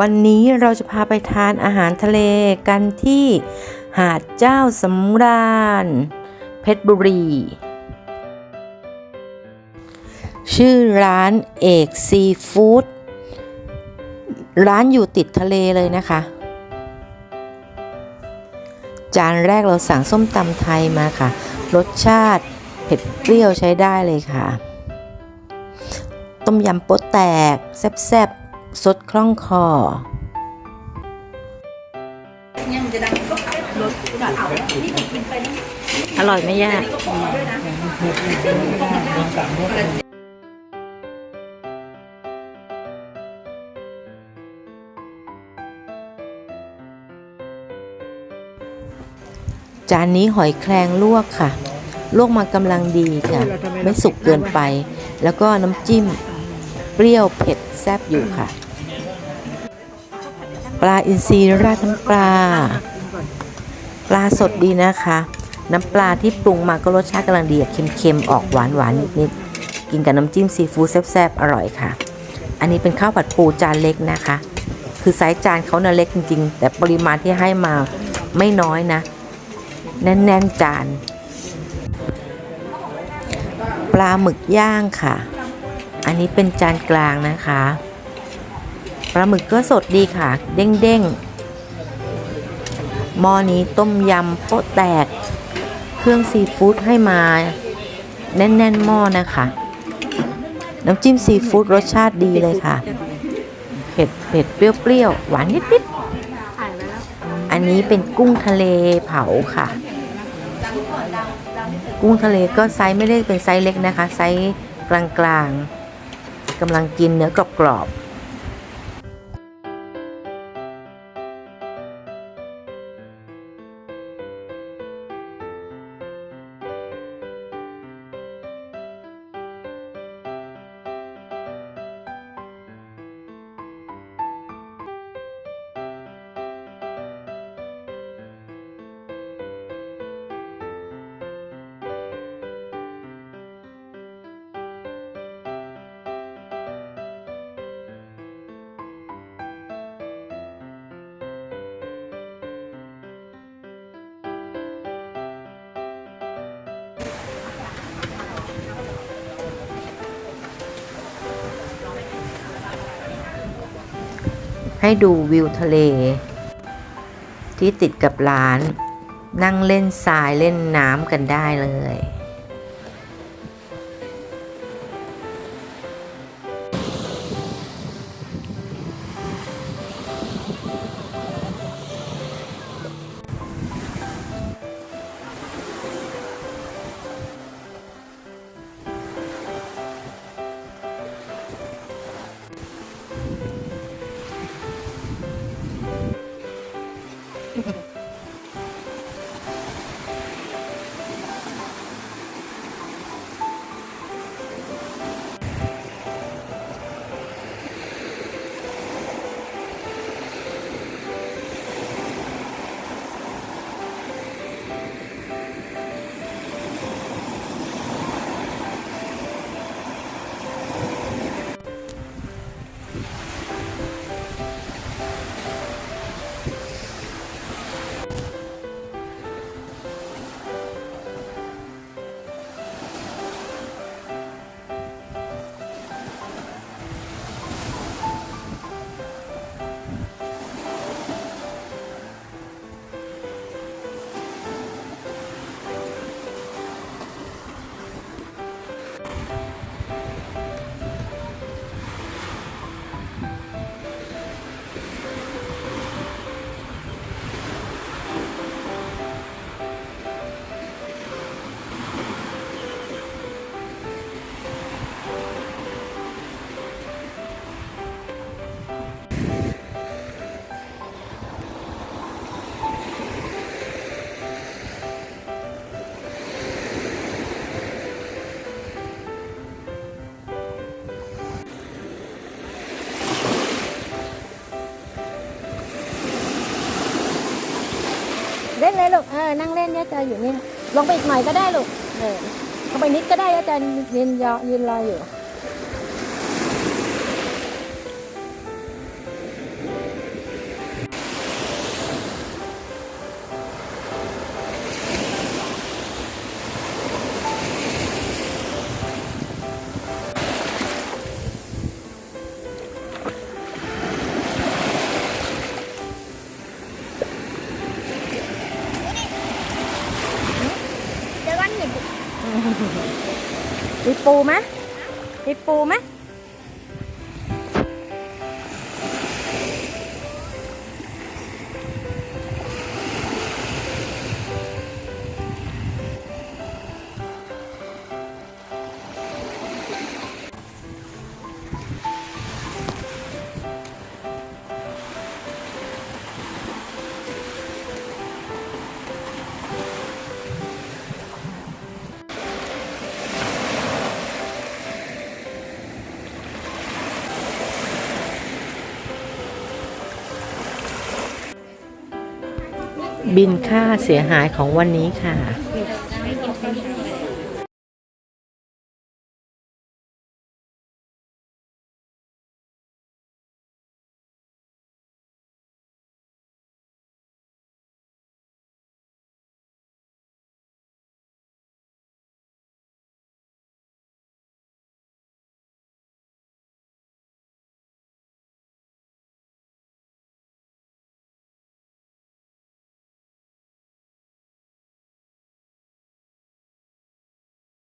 วันนี้เราจะพาไปทานอาหารทะเลกันที่หาดเจ้าสำราญ เพชรบุรี ชื่อร้านเอกซีฟู้ดร้านอยู่ติดทะเลเลยนะคะ จานแรกเราสั่งส้มตำไทยมาค่ะ รสชาติเผ็ดเปรี้ยวใช้ได้เลยค่ะ ต้มยำโป๊ะแตก แซ่บๆ สดคล่องคออร่อยไหมย่าจานนี้หอยแครงลวกค่ะ ลวกมากำลังดีค่ะ ไม่สุกเกินไป แล้วก็น้ำจิ้ม เปรี้ยวเผ็ดแซ่บอยู่ค่ะ ปลาอินทรีราดน้ำปลา ปลาสดดีนะคะ น้ำปลาที่ปรุงมาก็รสชาติกำลังดีเค็มๆ ออกหวานหวานนิดๆ กินกับน้ำจิ้มซีฟู้ดแซ่บๆ อร่อยค่ะ อันนี้เป็นข้าวผัดปูจานเล็กนะคะ คือไซส์จานเขาน่ะเล็กจริงๆ แต่ปริมาณที่ให้มาไม่น้อยนะ แน่นๆจาน ปลาหมึกย่างค่ะ อันนี้เป็นจานกลางนะคะ ปลาหมึกก็สดดีค่ะ เด้งๆหม้อนี้ต้มยำโป๊ะแตก เครื่องซีฟู้ดให้มาแน่นๆหม้อนะคะ น้ำจิ้มซีฟู้ดรสชาติดีเลยค่ะ เผ็ดเผ็ดเปรี้ยวๆ หวานนิดๆ อันนี้เป็นกุ้งทะเลเผาค่ะ กุ้งทะเลก็ไซส์ไม่ได้เป็นไซส์เล็กนะคะ ไซส์กลางๆกำลังกินเนื้อกรอบๆ ให้ดูวิวทะเล ที่ติดกับร้าน นั่งเล่นทรายเล่นน้ำกันได้เลย เล่นเลยลูกเออนั่งเล่นย่าจอยอยู่นี่ลงไปอีกหน่อยก็ได้ลูกเออลงไปนิดก็ได้ย่าจอยยืนยอยืนรออยู่ มีปูไหมมีปูไหม บินค่าเสียหายของวันนี้ค่ะ